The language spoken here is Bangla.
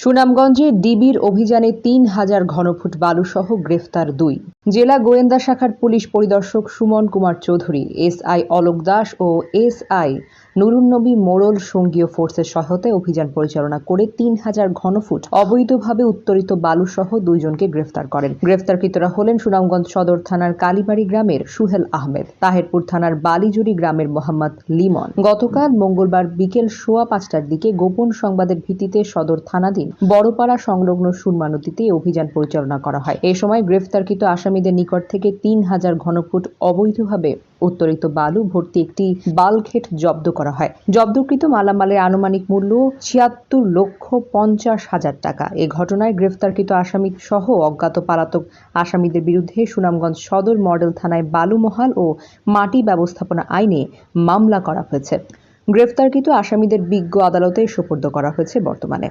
সুনামগঞ্জে ডিবির অভিযানে তিন হাজার ঘনফুট বালুসহ গ্রেফতার দুই। জেলা গোয়েন্দা শাখার পুলিশ পরিদর্শক সুমন কুমার চৌধুরী, এসআই অলোক দাস ও এসআই নুরুন্নবী মোড়ল সঙ্গীয় ফোর্সের সহায়তায় অভিযান পরিচালনা করে তিন হাজার ঘনফুট অবৈধভাবে উত্তোলিত বালুসহ দুইজনকে গ্রেফতার করেন। গ্রেফতারকৃতরা হলেন সুনামগঞ্জ সদর থানার কালীবাড়ি গ্রামের সুহেল আহমেদ, তাহেরপুর থানার বালিজুরি গ্রামের মোহাম্মদ লিমন। গতকাল মঙ্গলবার বিকেল সোয়া পাঁচটার দিকে গোপন সংবাদের ভিত্তিতে সদর থানাধীন বড়পাড়া সংলগ্ন সুরমা নদীতে এই অভিযান পরিচালনা করা হয়। এ সময় গ্রেফতারকৃত আসামিদের নিকট থেকে তিন হাজার ঘনফুট অবৈধভাবে উত্তোলিত বালু ভর্তি একটি বালঘেট জব্দ করা হয়। জব্দকৃত মালামালের আনুমানিক মূল্য ছিয়াত্তর লক্ষ পঞ্চাশ হাজার টাকা। এ ঘটনায় গ্রেফতারকৃত আসামি সহ অজ্ঞাত পালাতক আসামিদের বিরুদ্ধে সুনামগঞ্জ সদর মডেল থানায় বালুমহাল ও মাটি ব্যবস্থাপনা আইনে মামলা করা হয়েছে। গ্রেফতারকৃত আসামিদের বিজ্ঞ আদালতে সোপর্দ করা হয়েছে বর্তমানে।